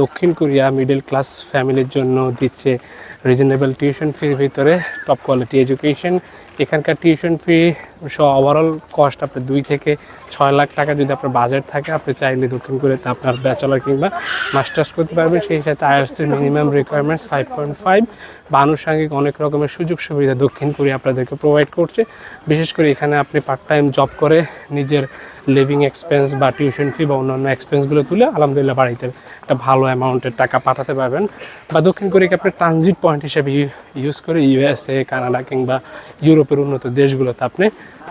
দক্ষিণ Korea middle class ফ্যামিলির জন্য দিচ্ছে রিজনেবল টিউশন ফির ভিতরে টপ কোয়ালিটি এডুকেশন এখানকার টিউশন ফি সহ ওভারঅল কস্ট আপনার দুই থেকে ছয় লাখ টাকা যদি আপনার বাজেট থাকে, আপনি চাইলে দক্ষিণ কোরিয়াতে আপনার ব্যাচেলার কিংবা মাস্টার্স করতে পারবেন। সেই সাথে আইএলসের minimum requirements five point five বা আনুষঙ্গিক অনেক রকমের সুযোগ সুবিধা দক্ষিণ কোরিয়া আপনাদেরকে প্রোভাইড করছে। বিশেষ করে এখানে আপনি পার্ট টাইম জব করে নিজের লিভিং এক্সপেন্স বা টিউশন ফি বা অন্যান্য এক্সপেন্সগুলো তুলে আলহামদুলিল্লাহ বাড়িতে একটা ভালো অ্যামাউন্টের টাকা পাঠাতে পারবেন বা দক্ষিণ কোরিয়াকে আপনি ট্রানজিট পয়েন্ট হিসেবে ইউজ করে ইউএসএ কানাডা কিংবা ইউরোপের উন্নত দেশগুলোতে আপনি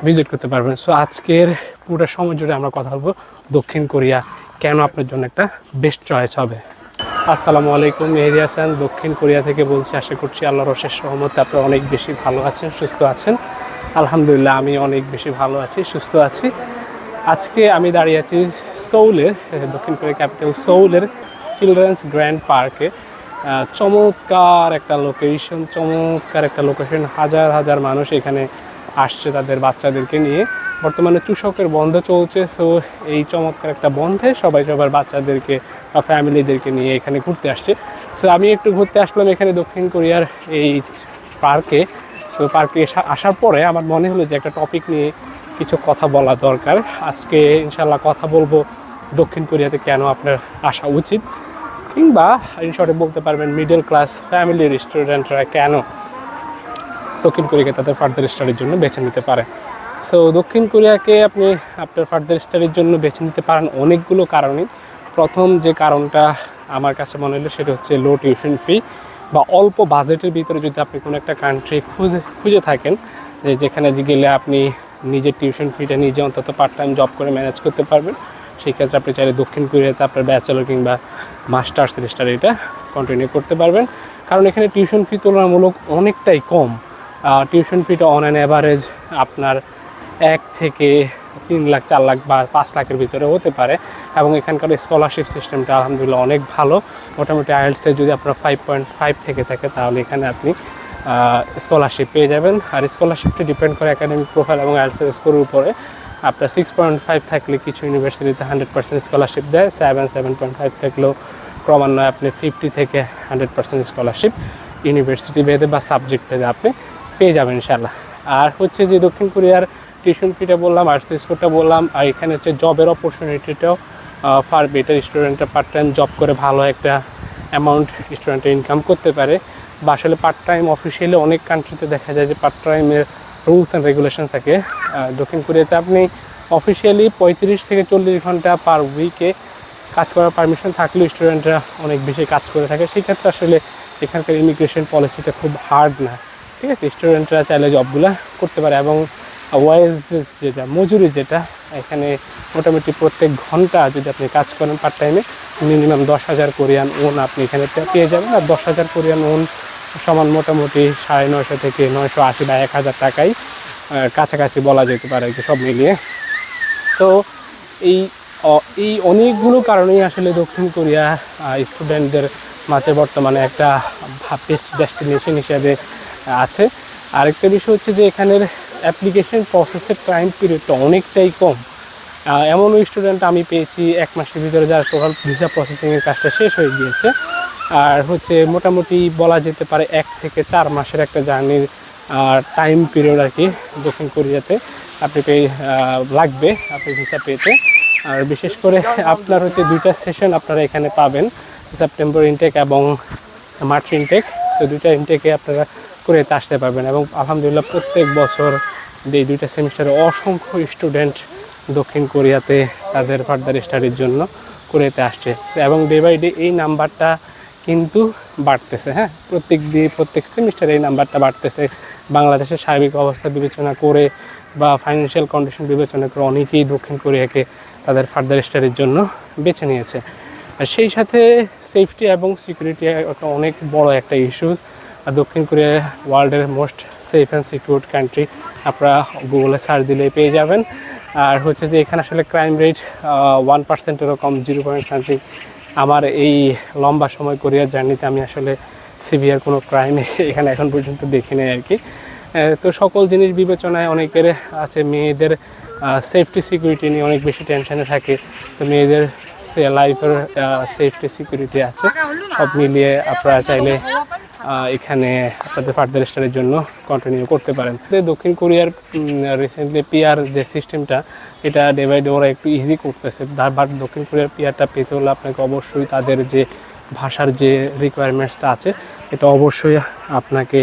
ভিজিট করতে পারবেন। সো আজকের পুরো সময় জুড়ে আমরা কথা বলব দক্ষিণ কোরিয়া, কেন আপনার জন্য একটা বেস্ট চয়েস হবে? আসসালামু আলাইকুম হাসান, দক্ষিণ কোরিয়া থেকে বলছি, আশা করছি আল্লাহর অশেষ সহমতে আপনারা অনেক বেশি ভালো আছেন, সুস্থ আছেন। আলহামদুলিল্লাহ, আমি অনেক বেশি ভালো আছি, সুস্থ আছি। আজকে আমি দাঁড়িয়ে আছি সৌলের দক্ষিণ কোরিয়া ক্যাপিটাল সৌলের চিলড্রেন্স গ্র্যান্ড পার্কে চমৎকার একটা লোকেশন চমৎকার একটা লোকেশন হাজার হাজার মানুষ এখানে আসছে তাদের বাচ্চাদেরকে নিয়ে। বর্তমানে চুষকের বন্ধ চলছে সো এই চমৎকার একটা বন্ধে সবাই, সবার বাচ্চাদেরকে বা ফ্যামিলিদেরকে নিয়ে এখানে ঘুরতে আসছে। সো আমি একটু ঘুরতে আসলাম এখানে দক্ষিণ কোরিয়ার এই পার্কে সো পার্কে আসার পরে আমার মনে হলো যে একটা টপিক নিয়ে কিছু কথা বলা দরকার। আজকে ইনশাল্লাহ কথা বলব দক্ষিণ কোরিয়াতে কেন আপনার আসা উচিত। কিংবা ইনশর্টে বলতে পারবেন মিডল ক্লাস ফ্যামিলির স্টুডেন্টরা কেন দক্ষিণ কোরিয়াকে তাদের ফার্দার স্টাডির জন্য বেছে নিতে পারে? সো দক্ষিণ কোরিয়াকে আপনি আপনার ফার্দার স্টাডির জন্য বেছে নিতে পারেন অনেকগুলো কারণেই প্রথম যে কারণটা আমার কাছে মনে হলো সেটা হচ্ছে লো টিউশন ফি বা অল্প বাজেটের ভিতরে যদি আপনি কোনো একটা কান্ট্রি খুঁজে খুঁজে থাকেন, যে যেখানে গেলে আপনি নিজের টিউশন ফিটা নিজে অন্তত পার্ট টাইম জব করে ম্যানেজ করতে পারবেন। সেই ক্ষেত্রে আপনি চাইলে দক্ষিণ কোরিয়াতে আপনার ব্যাচেলর কিংবা মাস্টার্সের স্টাডিটা কন্টিনিউ করতে পারবেন। কারণ এখানে টিউশন ফি তুলনামূলক অনেকটাই কম। টিউশন ফিটা অন অ্যান অ্যাভারেজ আপনার এক থেকে তিন লাখ, চার লাখ বা পাঁচ লাখের ভিতরে হতে পারে। এবং এখানকার স্কলারশিপ সিস্টেমটা আলহামদুলিল্লাহ অনেক ভালো। মোটামুটি আইএলসে যদি আপনার ফাইভ পয়েন্ট ফাইভ থেকে থাকে, তাহলে এখানে আপনি স্কলারশিপ পেয়ে যাবেন। আর স্কলারশিপটি ডিপেন্ড করে একাডেমিক প্রোফাইল এবং আইএলসের স্কোরের উপরে। আপনার সিক্স পয়েন্ট ফাইভ থাকলে কিছু ইউনিভার্সিটিতে হান্ড্রেড পার্সেন্ট স্কলারশিপ দেয় সেভেন সেভেন পয়েন্ট ফাইভ থাকলেও ক্রমান্বয়ে আপনি ফিফটি থেকে হান্ড্রেড পার্সেন্ট স্কলারশিপ ইউনিভার্সিটি ভেদে বা সাবজেক্ট ভেদে আপনি পেয়ে যাবেন ইনশাল্লাহ আর হচ্ছে যে দক্ষিণ কোরিয়ার টিউশন ফিটা বললাম আর্টস স্কোরটা বললাম, আর এখানে হচ্ছে জবের অপরচুনিটিটাও ফার বেটার স্টুডেন্টরা পার্ট টাইম জব করে ভালো একটা অ্যামাউন্ট স্টুডেন্টের ইনকাম করতে পারে। বা আসলে পার্ট টাইম অফিসিয়ালি অনেক কান্ট্রিতে দেখা যায় যে পার্ট টাইমের রুলস অ্যান্ড রেগুলেশন থাকে। দক্ষিণ কোরিয়াতে আপনি অফিসিয়ালি পঁয়ত্রিশ থেকে চল্লিশ ঘণ্টা পার উইকে কাজ করার পারমিশন থাকলেও স্টুডেন্টরা অনেক বেশি কাজ করে থাকে। সেক্ষেত্রে আসলে এখানকার ইমিগ্রেশন পলিসিটা খুব হার্ড না। ঠিক আছে? স্টুডেন্টরা চাইলে জবগুলো করতে পারে এবং ওয়াইজেস যেটা মজুরি যেটা, এখানে মোটামুটি প্রত্যেক ঘণ্টা যদি আপনি কাজ করেন পার্ট টাইমে মিনিমাম দশ হাজার কোরিয়ান ওন আপনি এখানে পেয়ে যাবেন। আর দশ হাজার কোরিয়ান ওন সমান মোটামুটি সাড়ে নয়শো থেকে নয়শো আশি বা এক হাজার টাকাই কাছাকাছি বলা যেতে পারে কি সব মিলিয়ে। তো এই এই অনেকগুলো কারণেই আসলে দক্ষিণ কোরিয়া স্টুডেন্টদের মাঝে বর্তমানে একটা বেস্ট ডেস্টিনেশন হিসেবে আছে। আরেকটা বিষয় হচ্ছে যে এখানের অ্যাপ্লিকেশন প্রসেসের টাইম পিরিয়ডটা অনেকটাই কম। এমন স্টুডেন্ট আমি পেয়েছি, এক মাসের ভিতরে যার টোটাল ভিসা প্রসেসিংয়ের কাজটা শেষ হয়ে গিয়েছে। আর হচ্ছে মোটামুটি বলা যেতে পারে এক থেকে চার মাসের একটা জার্নির টাইম পিরিয়ড আর কি দক্ষিণ কোরিয়াতে আপনি পেয়ে লাগবে আপনি ভিসা পেতে। আর বিশেষ করে আপনার হচ্ছে দুইটা সেশন আপনারা এখানে পাবেন সেপ্টেম্বর ইনটেক এবং মার্চ ইনটেক সো দুইটা ইনটেকে আপনারা করে আসতে পারবেন এবং আলহামদুলিল্লাহ প্রত্যেক বছর এই দুইটা সেমিস্টারে অসংখ্য স্টুডেন্ট দক্ষিণ কোরিয়াতে তাদের ফার্দার স্টাডির জন্য কোরিয়াতে আসছে। এবং ডে বাই ডে এই নাম্বারটা কিন্তু বাড়তেছে হ্যাঁ? প্রত্যেক দিয়ে প্রত্যেক সেমিস্টারে এই নাম্বারটা বাড়তেছে। বাংলাদেশের সার্বিক অবস্থা বিবেচনা করে বা ফাইন্যান্সিয়াল কন্ডিশন বিবেচনা করে অনেকেই দক্ষিণ কোরিয়াকে তাদের ফার্দার স্টাডির জন্য বেছে নিয়েছে। আর সেই সাথে সেফটি এবং সিকিউরিটি একটা অনেক বড় একটা ইস্যুস আর দক্ষিণ কোরিয়া ওয়ার্ল্ডের most safe and secure country আপনারা গুগলে সার্চ দিলে পেয়ে যাবেন। আর হচ্ছে যে এখানে আসলে ক্রাইম রেট ওয়ান পার্সেন্টেরও কম জিরো পয়েন্ট সামথিং আমার এই লম্বা সময় কোরিয়ার জার্নিতে আমি আসলে সিভিয়ার কোনো ক্রাইমে এখানে এখন পর্যন্ত দেখি নাই আর কি। তো সকল জিনিস বিবেচনায় অনেকের আছে, মেয়েদের সেফটি সিকিউরিটি নিয়ে অনেক বেশি টেনশানে থাকে। তো মেয়েদের লাইফের সেফটি সিকিউরিটি আছে। সব মিলিয়ে আপনারা চাইলে এখানে আপনাদের ফার্দার স্টাডির জন্য কন্টিনিউ করতে পারেন। দক্ষিণ কোরিয়ার রিসেন্টলি পিআর যে সিস্টেমটা এটা ডে বাই ডে ওরা একটু ইজি করতেছে। বাট দক্ষিণ কোরিয়ার পিআরটা পেতে হলে আপনাকে অবশ্যই তাদের যে ভাষার যে রিকোয়ারমেন্টসটা আছে, এটা অবশ্যই আপনাকে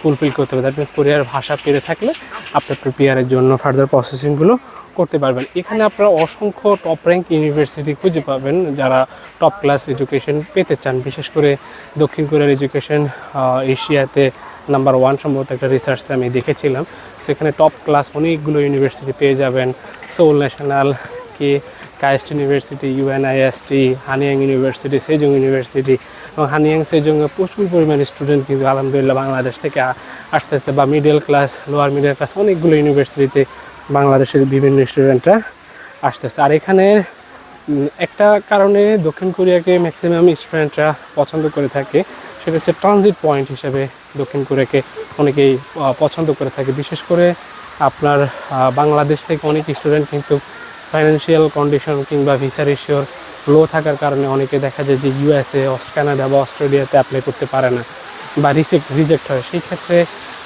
ফুলফিল করতে হবে। দ্যাট মিনস কোরিয়ার ভাষা পেরে থাকলে আপনার পিআরের জন্য ফার্দার প্রসেসিংগুলো করতে পারবেন। এখানে আপনারা অসংখ্য টপ র্যাঙ্ক ইউনিভার্সিটি খুঁজে পাবেন যারা টপ ক্লাস এডুকেশন পেতে চান। বিশেষ করে দক্ষিণ কোরিয়ার এডুকেশন এশিয়াতে নাম্বার ওয়ান সম্ভবত একটা রিসার্চ আমি দেখেছিলাম। সেখানে টপ ক্লাস অনেকগুলো ইউনিভার্সিটি পেয়ে যাবেন। সোল ন্যাশনাল কে KAIST university UNIST Hanyang university Sejong university এবং হানিয়াং সেজংয়ে প্রচুর পরিমাণে স্টুডেন্ট কিন্তু আলহামদুলিল্লাহ বাংলাদেশ থেকে আসতেছে বা middle class lower middle class অনেকগুলো ইউনিভার্সিটিতে বাংলাদেশের বিভিন্ন স্টুডেন্টরা আসতেছে। আর এখানে একটা কারণে দক্ষিণ কোরিয়াকে ম্যাক্সিমাম স্টুডেন্টরা পছন্দ করে থাকে, সেটা হচ্ছে ট্রানজিট পয়েন্ট হিসেবে দক্ষিণ কোরিয়াকে অনেকেই পছন্দ করে থাকে। বিশেষ করে আপনার বাংলাদেশ থেকে অনেক স্টুডেন্ট কিন্তু ফাইন্যান্সিয়াল কন্ডিশন কিংবা ভিসা রেশিওর লো থাকার কারণে অনেকে দেখা যায় যে ইউএসএ কানাডা বা অস্ট্রেলিয়াতে অ্যাপ্লাই করতে পারে না বা রিসেক্ট রিজেক্ট হয়। সেই ক্ষেত্রে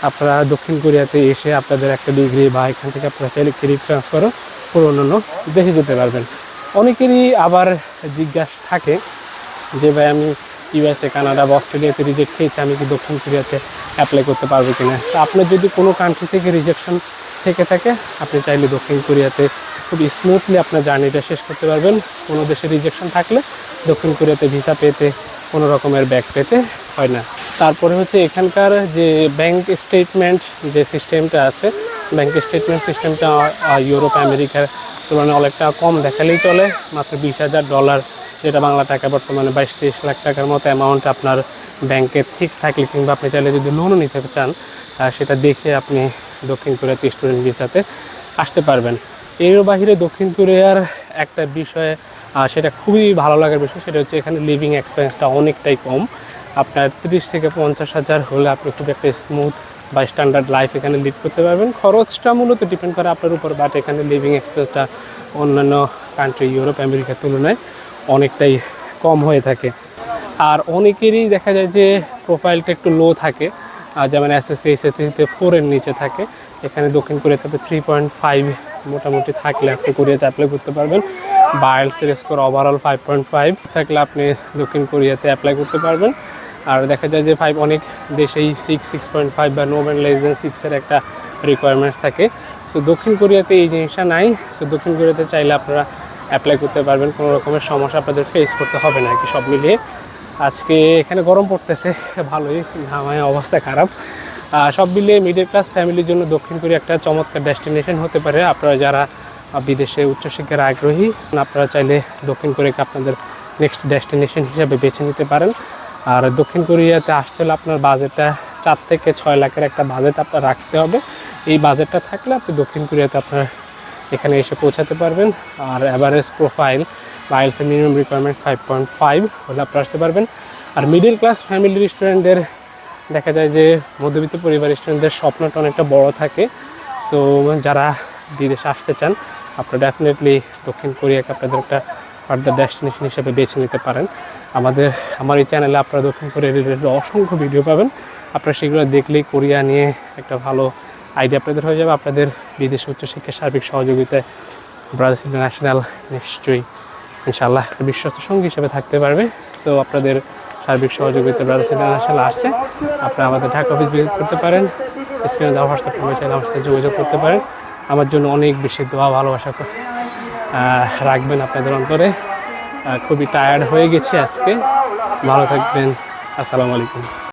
আপনারা দক্ষিণ কোরিয়াতে এসে আপনাদের একটা ডিগ্রি বা এখান থেকে আপনারা চাইলে ক্রেডিট ট্রান্সফারও করে অন্যান্য দেশে যেতে পারবেন। অনেকেরই আবার জিজ্ঞাসা থাকে যে, ভাই, আমি ইউএসএ কানাডা বা অস্ট্রেলিয়াতে রিজেক্ট খেয়েছি আমি কি দক্ষিণ কোরিয়াতে অ্যাপ্লাই করতে পারব কিনা? তো আপনার যদি কোনো কান্ট্রি থেকে রিজেকশন থেকে থাকে, আপনি চাইলে দক্ষিণ কোরিয়াতে খুব স্মুথলি আপনার জার্নিটা শেষ করতে পারবেন। কোনো দেশে রিজেকশন থাকলে দক্ষিণ কোরিয়াতে ভিসা পেতে কোনো রকমের ব্যাগ পেতে হয় না। তারপরে হচ্ছে এখানকার যে ব্যাংক স্টেটমেন্ট যে সিস্টেমটা আছে ব্যাংক স্টেটমেন্ট সিস্টেমটা ইউরোপ, আমেরিকার তুলনায় অনেকটা কম দেখালেই চলে। মাত্র বিশ হাজার ডলার যেটা বাংলা টাকা বর্তমানে বাইশ তেইশ লাখ টাকার মতো অ্যামাউন্ট আপনার ব্যাংকে ঠিক থাকলে কিংবা আপনি চাইলে যদি লোনও নিতে চান সেটা দেখে আপনি দক্ষিণ কোরিয়াতে স্টুডেন্ট ভিসাতে আসতে পারবেন। এর বাইরে দক্ষিণ কোরিয়ার একটা বিষয় সেটা খুবই ভালো লাগার বিষয়, সেটা হচ্ছে এখানে লিভিং এক্সপেন্সটা অনেকটাই কম। আপনার তিরিশ থেকে পঞ্চাশ হাজার হলে আপনি খুব একটা স্মুথ বা স্ট্যান্ডার্ড লাইফ এখানে লিড করতে পারবেন। খরচটা মূলত ডিপেন্ড করে আপনার উপর বাট এখানে লিভিং এক্সপেন্সটা অন্যান্য কান্ট্রি ইউরোপ আমেরিকার তুলনায় অনেকটাই কম হয়ে থাকে। আর অনেকেরই দেখা যায় যে প্রোফাইলটা একটু লো থাকে যেমন এসএসসি এসএসসিতে ফোরের নিচে থাকে। এখানে দক্ষিণ কোরিয়াতে থ্রি পয়েন্ট ফাইভ মোটামুটি থাকলে আপনি কোরিয়াতে অ্যাপ্লাই করতে পারবেন। বা আইএলসের score overall five point five থাকলে আপনি দক্ষিণ কোরিয়াতে অ্যাপ্লাই করতে পারবেন। আর দেখা যায় যে ফাইভ অনেক দেশেই সিক্স সিক্স পয়েন্ট ফাইভ বা নো ম্যান লেস দেন সিক্সের একটা রিকোয়ারমেন্টস থাকে। সো দক্ষিণ কোরিয়াতে এই জিনিসটা নাই। সো দক্ষিণ কোরিয়াতে চাইলে আপনারা অ্যাপ্লাই করতে পারবেন। কোনো রকমের সমস্যা আপনাদের ফেস করতে হবে না কি সব মিলিয়ে। আজকে এখানে গরম পড়তেছে, ভালোই ঘামায় অবস্থা খারাপ। সব মিলিয়ে মিডল ক্লাস ফ্যামিলির জন্য দক্ষিণ কোরিয়া একটা চমৎকার ডেস্টিনেশন হতে পারে। আপনারা যারা বিদেশে উচ্চশিক্ষার আগ্রহী, আপনারা চাইলে দক্ষিণ কোরিয়াকে আপনাদের নেক্সট ডেস্টিনেশন হিসাবে বেছে নিতে পারেন। আর দক্ষিণ কোরিয়াতে আসতে হলে আপনার বাজেটটা চার থেকে ছয় লাখের একটা বাজেট আপনার রাখতে হবে। এই বাজেটটা থাকলে আপনি দক্ষিণ কোরিয়াতে আপনার এখানে এসে পৌঁছাতে পারবেন। আর অ্যাভারেজ প্রোফাইল বা minimum requirement five point five হলে আপনি আসতে পারবেন। আর মিডিল ক্লাস ফ্যামিলি স্টুডেন্টদের দেখা যায় যে মধ্যবিত্ত পরিবার স্টুডেন্টদের স্বপ্নটা অনেকটা বড় থাকে। সো যারা বিদেশে আসতে চান, আপনারা ডেফিনেটলি দক্ষিণ কোরিয়াকে আপনাদের একটা ফার্দার ডেস্টিনেশন হিসেবে বেছে নিতে পারেন। আমাদের, আমার এই চ্যানেলে আপনারা দক্ষিণ কোরিয়া রিলেটেড অসংখ্য ভিডিও পাবেন। আপনারা সেগুলো দেখলেই কোরিয়া নিয়ে একটা ভালো আইডিয়া আপনাদের হয়ে যাবে। আপনাদের বিদেশে উচ্চশিক্ষার সার্বিক সহযোগিতায় ব্রাজিল ইন্টারন্যাশনাল নিশ্চয়ই ইনশাআল্লাহ একটা বিশ্বস্ত সঙ্গী হিসেবে থাকতে পারবে। সো আপনাদের সার্বিক সহযোগিতা ব্রাদার্স ইন্টারন্যাশনাল আসছে। আপনারা আমাদের ঢাকা অফিস ভিজিট করতে পারেন। স্ক্রিনে দেওয়া হোয়াটসঅ্যাপ নাম্বার চাইলে আমার সাথে যোগাযোগ করতে পারেন। আমার জন্য অনেক বেশি দোয়া, ভালোবাসা রাখবেন আপনাদের অন্তরে। খুবই টায়ার্ড হয়ে গেছি আজকে। ভালো থাকবেন। আসসালামু আলাইকুম।